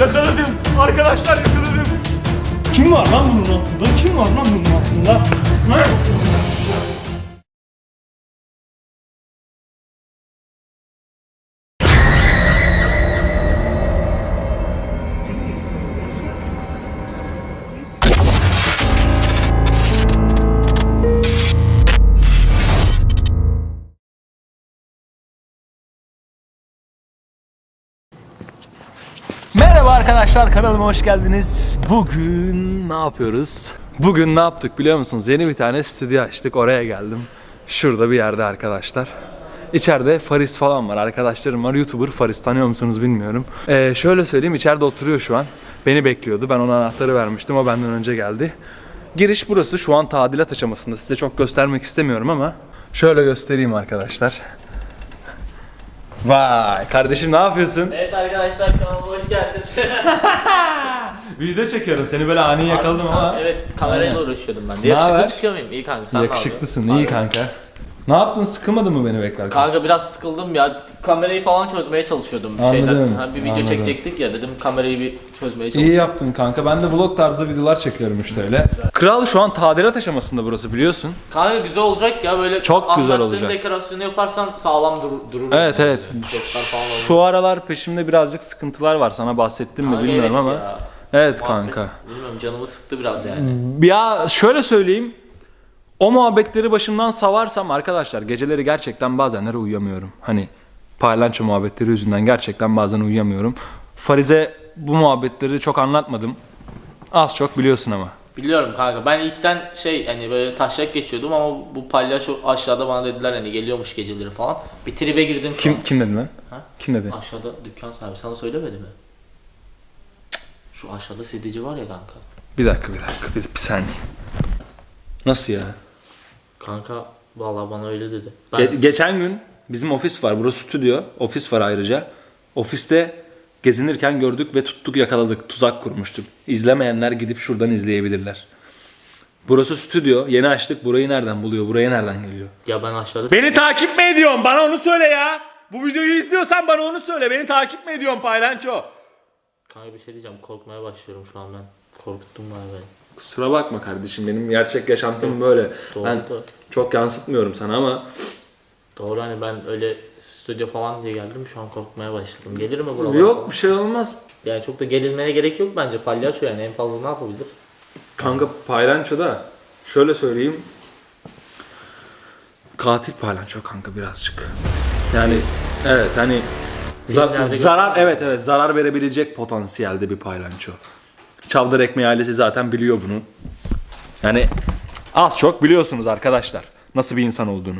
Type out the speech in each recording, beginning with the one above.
Yakaladım. Arkadaşlar yakaladım. Kim var lan bunun altında? Kim var lan bunun altında? Ha? Arkadaşlar kanalıma hoş geldiniz. Bugün ne yapıyoruz? Bugün ne yaptık biliyor musunuz? Yeni bir tane stüdyo açtık. Oraya geldim. Şurada bir yerde arkadaşlar. İçeride Faris falan var. Arkadaşlarım var. YouTuber Faris tanıyor musunuz bilmiyorum. Ee, şöyle söyleyeyim içeride oturuyor şu an. Beni bekliyordu. Ben ona anahtarı vermiştim. O benden önce geldi. Giriş burası. Şu an tadilat aşamasında. Size çok göstermek istemiyorum ama şöyle göstereyim arkadaşlar. Vay kardeşim ne yapıyorsun? Evet arkadaşlar kanalıma hoş geldiniz. Video çekiyorum. Seni böyle ani yakaladım ama. Evet kamerayla uğraşıyordum ben. Ne haber? Yakışıklı çıkıyor muyum? İyi kanka sen ne Yakışıklısın. iyi kanka. Ne yaptın? Sıkılmadın mı beni beklerken? Kanka biraz sıkıldım ya. Kamerayı falan çözmeye çalışıyordum. Bir Anladım, şeyler. Ha, bir video anladım. çekecektik ya dedim kamerayı bir çözmeye İyi çalışıyorum. yaptın kanka. Ben de vlog tarzı videolar çekiyorum işte öyle. Kral şu an tadilat aşamasında burası biliyorsun. Kanka güzel olacak ya böyle Çok güzel anlattığın olacak. dekorasyonu yaparsan sağlam durur. durur Evet yani. evet. Falan olur. Şu aralar peşimde birazcık sıkıntılar var. Sana bahsettim mi Kanka bilmiyorum evet ama. ya. Evet Muhabbet- kanka. Bilmiyorum canımı sıktı biraz yani. Ya şöyle söyleyeyim. O muhabbetleri başımdan savarsam arkadaşlar geceleri gerçekten bazenleri uyuyamıyorum. Hani paylanço muhabbetleri yüzünden gerçekten bazen uyuyamıyorum. Farize bu muhabbetleri çok anlatmadım. Az çok biliyorsun ama. Biliyorum kanka ben ilkten şey hani böyle taşrak geçiyordum ama bu palyaço aşağıda bana dediler hani geliyormuş geceleri falan. Bir tribe girdim şu an. Kim kim dedi lan? Ha? Kim dedi? Aşağıda dükkan sahibi sana söylemedi mi? Şu aşağıda CD'ci var ya kanka. Bir dakika bir dakika bir, bir saniye. Nasıl ya? Kanka vallahi bana öyle dedi. Ben Ge- geçen gün bizim ofis var. Burası stüdyo. Ofis var ayrıca. Ofiste gezinirken gördük ve tuttuk yakaladık. Tuzak kurmuştuk. İzlemeyenler gidip şuradan izleyebilirler. Burası stüdyo. Yeni açtık. Burayı nereden buluyor? Buraya nereden geliyor? ya ben aşağıda Beni takip mi ediyorsun? Bana onu söyle ya. Bu videoyu izliyorsan bana onu söyle. Beni takip mi ediyorsun paylanço? kanka bir şey diyeceğim korkmaya başlıyorum şu an ben. Korkuttun bana beni. Kusura bakma kardeşim. Benim gerçek yaşantım böyle. Doğru Ben çok yansıtmıyorum sana ama Doğru hani ben öyle stüdyo falan diye geldim şu an korkmaya başladım. Gelir mi buralara? yok bir şey olmaz. Yani çok da gerilmeye gerek yok bence palyaço yani en fazla ne yapabilir? Kanka paylanço da şöyle söyleyeyim. Katil paylanço kanka birazcık. Yani evet hani za- Filmlerde zarar evet evet zarar verebilecek potansiyelde bir paylanço. Çavdar Ekmeği ailesi zaten biliyor bunu. Yani az çok biliyorsunuz arkadaşlar nasıl bir insan olduğunu.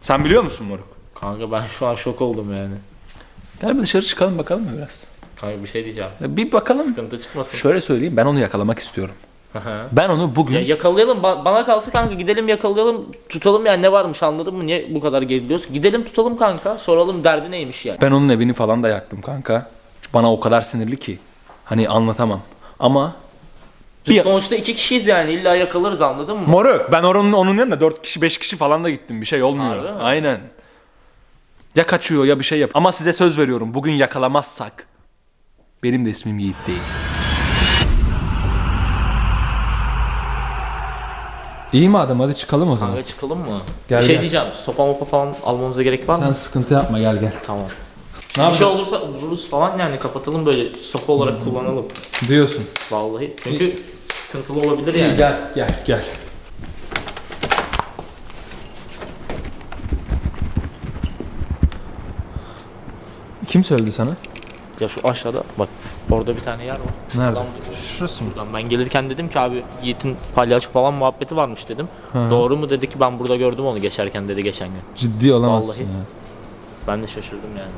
Sen biliyor musun Moruk? Kanka ben şu an şok oldum yani. Gel bir dışarı çıkalım bakalım mı biraz? Kanka bir şey diyeceğim. Bir bakalım. Sıkıntı çıkmasın. Şöyle söyleyeyim ben onu yakalamak istiyorum. Ben onu bugün Ya yakalayalım ba- bana kalsa kanka gidelim yakalayalım tutalım yani ne varmış anladın mı niye bu kadar geriliyoruz gidelim tutalım kanka soralım derdi neymiş yani. Ben onun evini falan da yaktım kanka. Bana o kadar sinirli ki. Hani anlatamam. Ama Biz Bir- sonuçta iki kişiyiz yani illa yakalarız anladın mı? moruk ben onun onun yanına 4 kişi 5 kişi falan da gittim. Bir şey olmuyor. Harbi mi? Aynen. Ya kaçıyor ya bir şey yap. Ama size söz veriyorum. Bugün yakalamazsak benim de ismim Yiğit değil. İyi madem hadi çıkalım o zaman. Kanka çıkalım mı? Gel, bir şey gel. diyeceğim sopa mopa falan almamıza gerek var mı? sıkıntı yapma gel gel. Tamam. Ne bir şey olursa vururuz falan yani kapatalım böyle sopa olarak kullanalım. Diyorsun. Vallahi çünkü sıkıntılı olabilir yani. Gel gel gel. Kim söyledi sana? Ya şu aşağıda bak orada bir tane yer var. Nerede? Adam- Şurası mı? Lan ben gelirken dedim ki abi Yiğit'in palyaço falan muhabbeti varmış dedim. Doğru mu dedi ki ben burada gördüm onu geçerken dedi geçen gün. Ciddi olamazsın Vallahi. ya. Ben de şaşırdım yani.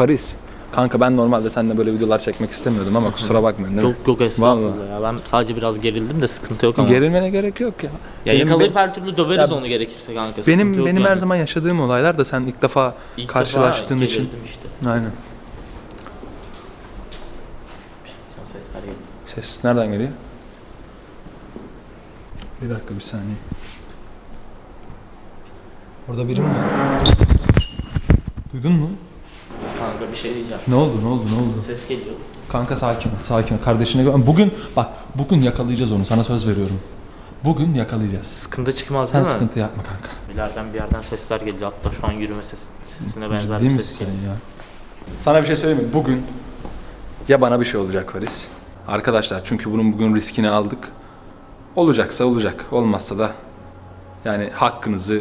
Faris. Kanka ben normalde seninle böyle videolar çekmek istemiyordum ama kusura bakmayın. değil mi? Çok yok estağfurullah ya. Ben sadece biraz gerildim de sıkıntı yok ama. Gerilmene gerek yok ya. ya Benim- yakalayıp her türlü döveriz Ya onu gerekirse kanka. benim yok benim yani. her zaman yaşadığım olaylar da sen ilk defa İlk karşılaştığın defa için. gerildim Işte. Aynen. Sesler geliyor. Ses nereden geliyor? Bir dakika bir saniye. Orada biri mi var? Duydun mu? Kanka bir şey diyeceğim. Ne oldu ne oldu ne oldu? Ses geliyor. Kanka sakin ol sakin ol. Kardeşine güven. Bugün bak bugün yakalayacağız onu sana söz veriyorum. Bugün yakalayacağız. Sıkıntı çıkmaz Sen değil mi? sıkıntı yapma kanka. İleriden bir yerden sesler geliyor. Hatta şu an yürüme ses, sesine benzer Ciddi bir ses misin geliyor. ya? Sana bir şey söyleyeyim mi? Bugün ya bana bir şey olacak Faris. Arkadaşlar çünkü bunun bugün riskini aldık. Olacaksa olacak. Olmazsa da yani hakkınızı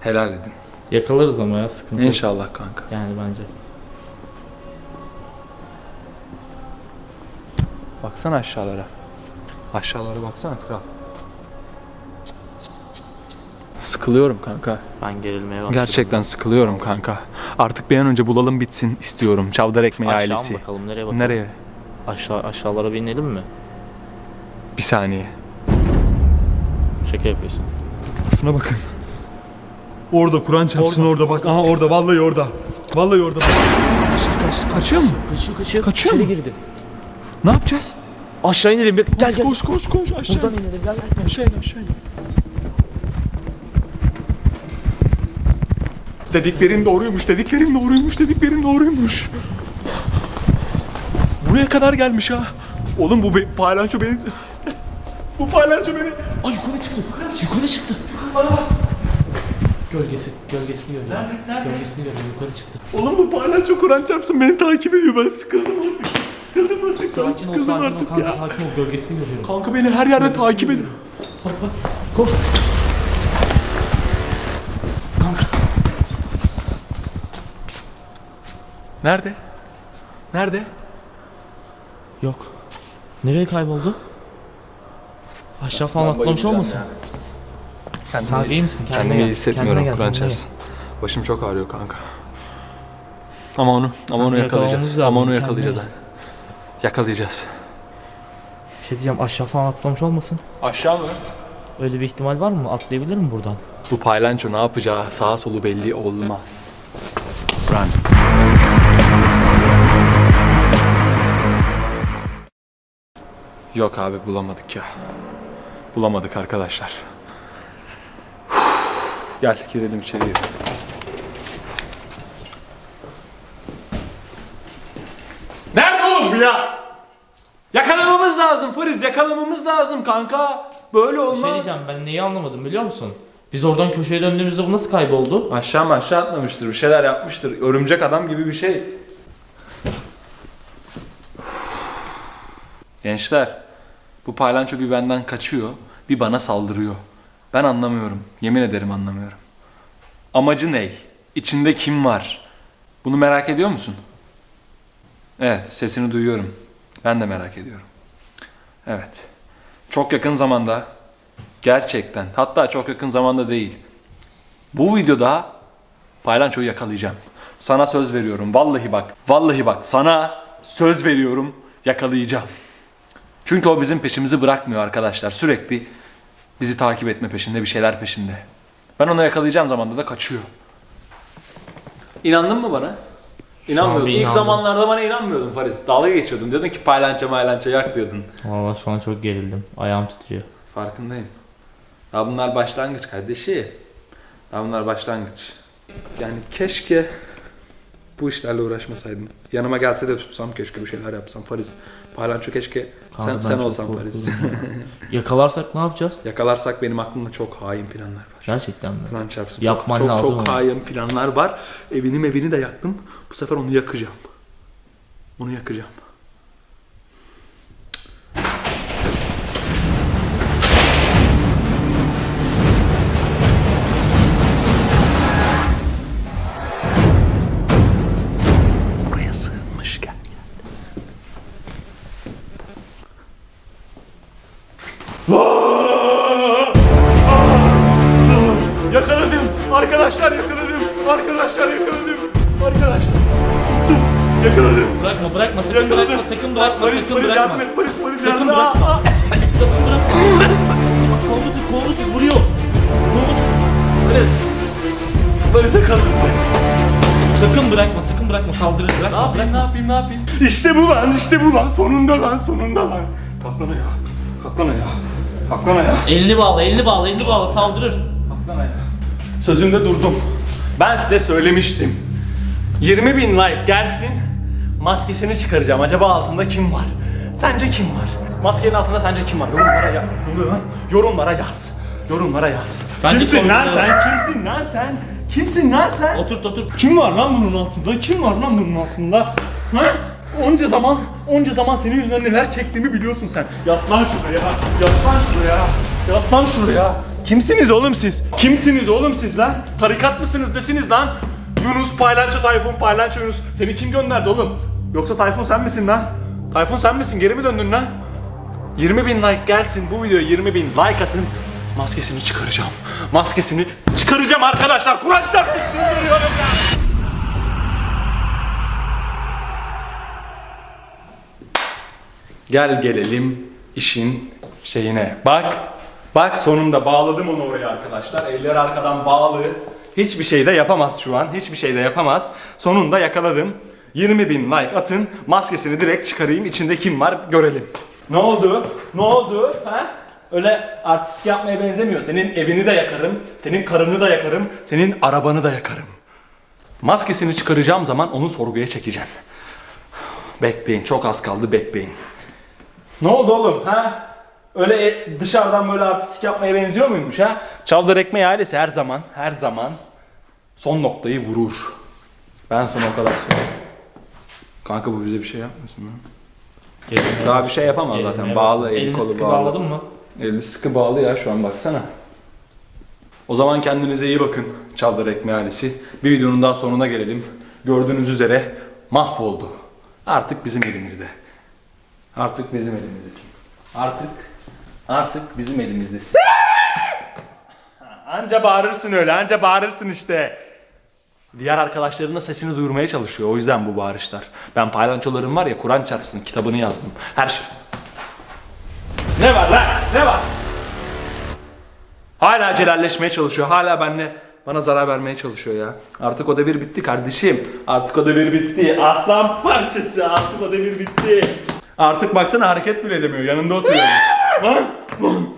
helal edin. Yakalarız ama ya sıkıntı yok. İnşallah kanka. Yani bence. Baksana aşağılara. Aşağılara baksana kral. Sıkılıyorum kanka. Ben gerilmeye başladım. Gerçekten sıkılıyorum kanka. Artık bir an önce bulalım bitsin istiyorum. Çavdar ekmeği Aşağı ailesi. mı bakalım nereye bakalım? Nereye? Aşağı aşağılara bir inelim mi? Bir saniye. Şaka yapıyorsun. Şuna bakın. Orada Kur'an çarpsın orada. bak. Aha orada vallahi orada. Vallahi orada. Kaçtı kaçtı. Kaçıyor mu? Kaçıyor kaçıyor. Kaçıyor İçeri mu? girdi. Ne yapacağız? Aşağı inelim. Gel Koş gel. koş koş koş aşağı. Buradan inelim gel. gel. Aşağı in aşağı in. Dediklerin doğruymuş, dediklerin doğruymuş, dediklerin doğruymuş. Buraya kadar gelmiş ha. Oğlum bu be, paylanço beni... bu paylanço beni... Ay yukarı çıktı. Yukarı çıktı. Gölgesi, gölgesini görüyorum. Nerede? Gölgesini görüyorum. Yukarı çıktı. Oğlum bu paylanço Kur'an çarpsın beni takip ediyor. Ben sıkıldım artık. Artık. Sakin ol, sakin ol artık kanka. ya. Sakin ol. Gölgesini görüyorum. Kanka beni her yerde takip ediyor. Bak bak. Koş koş koş. koş. Nerede? Nerede? Yok. Nereye kayboldu? Aşağı falan atlamış olmasın? Kendimi, Kanka iyi misin? Kendine kendimi iyi gel. hissetmiyorum Kendine gel, Kur'an kendine gel. çarpsın. Başım çok ağrıyor kanka. Ama onu, ama onu Kanka yakalayacağız. lazım, Ama onu kendine yakalayacağız. gel. Yakalayacağız. Bir şey diyeceğim aşağı falan atlamış olmasın? Aşağı mı? Öyle bir ihtimal var mı? Atlayabilir mi buradan? Bu paylanço ne yapacağı sağa solu belli olmaz. Run. Yok abi bulamadık ya. Bulamadık arkadaşlar. Gel girelim içeriye. Nerede oğlum bu ya? Yakalamamız lazım Fariz yakalamamız lazım kanka. Böyle Bir olmaz. şey diyeceğim ben neyi anlamadım biliyor musun? Biz oradan köşeye döndüğümüzde bu nasıl kayboldu? Aşağı mı aşağı atlamıştır, bir şeyler yapmıştır. Örümcek adam gibi bir şey. Gençler, bu paylanço bir benden kaçıyor, bir bana saldırıyor. Ben anlamıyorum, yemin ederim anlamıyorum. Amacı ne? İçinde kim var? Bunu merak ediyor musun? Evet, sesini duyuyorum. Ben de merak ediyorum. Evet. Çok yakın zamanda, gerçekten, hatta çok yakın zamanda değil, bu videoda paylançoyu yakalayacağım. Sana söz veriyorum. Vallahi bak. Vallahi bak. Sana söz veriyorum. Yakalayacağım. Çünkü o bizim peşimizi bırakmıyor arkadaşlar. Sürekli bizi takip etme peşinde, bir şeyler peşinde. Ben onu yakalayacağım zamanda da kaçıyor. İnandın mı bana? İnanmıyordun. bir İlk inandım. zamanlarda bana inanmıyordun Faris. Dalga geçiyordun. Diyordun ki paylanço maylanço yak diyordun. Valla şu an çok gerildim. Ayağım titriyor. Farkındayım. Daha bunlar başlangıç kardeşi. Daha bunlar başlangıç. Yani keşke bu işlerle uğraşmasaydım. Yanıma gelse de tutsam keşke bir şeyler yapsam Fariz. Paylanço keşke sen, sen çok olsan ya. Yakalarsak ne yapacağız? Yakalarsak benim aklımda çok hain planlar var. Gerçekten mi? Kur'an çarpsın. Yapman çok, çok, lazım Çok ama. hain planlar var. Evini evini de yaktım. Bu sefer onu yakacağım. Onu yakacağım. Yakaladım. Arkadaşlar yakaladım. Arkadaşlar yakaladım. Arkadaşlar. Yakaladım. Bırakma bırakma sakın Yakaladım. bırakma sakın bırakma Polis, sakın polis bırakma. yardım et. Polis, polis Sakın yardım et. bırakma. Aa, aa. Sakın bırakma. Kolunu tut kolunu tut vuruyor. Kolunu tut. Polis. Polis yakaladım polis. Sakın bırakma sakın bırakma saldırır Ne bırakma. yapayım ne yapayım ne yapayım? İşte bu lan işte bu lan sonunda lan sonunda lan. Kalk lan ayağa. Kalk lan ayağa. Elini bağla elini bağla elini bağla saldırır. Kalk lan ayağa. Sözümde durdum. Ben size söylemiştim. 20 bin like gelsin. Maskesini çıkaracağım. Acaba altında kim var? Sence kim var? Maskenin altında sence kim var? Yorumlara yaz. Ne oluyor lan? Yorumlara yaz. Yorumlara yaz. Bence kimsin lan sen? Kimsin lan sen? Kimsin lan sen? Oturt otur. Kim var lan bunun altında? Kim var lan bunun altında? Ha? Onca zaman, onca zaman senin yüzünden neler çektiğimi biliyorsun sen. Yat lan şuraya, yat lan şuraya, yat lan şuraya. Kimsiniz oğlum siz? Kimsiniz oğlum siz lan? Tarikat mısınız desiniz lan? Yunus Paylanço Tayfun Paylanço Yunus. Seni kim gönderdi oğlum? Yoksa Tayfun sen misin lan? Tayfun sen misin? Geri mi döndün lan? 20 bin like gelsin bu videoya 20 bin like atın. Maskesini çıkaracağım. Maskesini çıkaracağım arkadaşlar. Kur'an çarptık çıldırıyorum ya. Gel gelelim işin şeyine. Bak. Bak sonunda bağladım onu oraya arkadaşlar. Eller arkadan bağlı. Hiçbir şey de yapamaz şu an. Hiçbir şey de yapamaz. Sonunda yakaladım. 20 bin like atın. Maskesini direkt çıkarayım. İçinde kim var görelim. Ne oldu? Ne oldu? Ha? Öyle artistik yapmaya benzemiyor. Senin evini de yakarım. Senin karını da yakarım. Senin arabanı da yakarım. Maskesini çıkaracağım zaman onu sorguya çekeceğim. Bekleyin çok az kaldı bekleyin. Ne oldu oğlum ha? Öyle e- dışarıdan böyle artistik yapmaya benziyor muymuş ha? Çavdar Ekmeği ailesi her zaman her zaman son noktayı vurur. Ben sana o kadar söyleyeyim. Kanka bu bize bir şey yapmasın lan. Daha bir şey yapamaz zaten. Bağlı eli kolu sıkı bağlı. bağladın mı? Eli sıkı bağlı ya şu an baksana. O zaman kendinize iyi bakın Çavdar Ekmeği ailesi. Bir videonun daha sonuna gelelim. Gördüğünüz üzere mahvoldu. Artık bizim elimizde. Artık bizim elimizdesin. Artık artık bizim elimizdesin. anca bağırırsın öyle, anca bağırırsın işte. Diğer arkadaşların da sesini duyurmaya çalışıyor. O yüzden bu bağırışlar. Ben paylançolarım var ya Kur'an çarpsın kitabını yazdım. Her şey. Ne var lan? Ne var? Hala celalleşmeye çalışıyor. Hala benle bana zarar vermeye çalışıyor ya. Artık o devir bitti kardeşim. Artık o devir bitti. Aslan parçası. Artık o devir bitti. Artık baksana hareket bile edemiyor. Yanında oturuyor. lan, lan.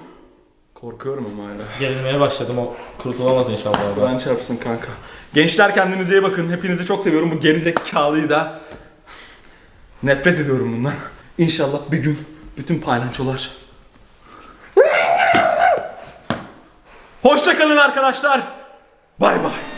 Korkuyorum ama hala. Gerilmeye başladım o kurtulamaz inşallah orada. Kur'an çarpsın kanka. Gençler kendinize iyi bakın. Hepinizi çok seviyorum. Bu gerizekalıyı da nefret ediyorum bundan. İnşallah bir gün bütün paylaşçılar. Hoşçakalın arkadaşlar. Bay bay.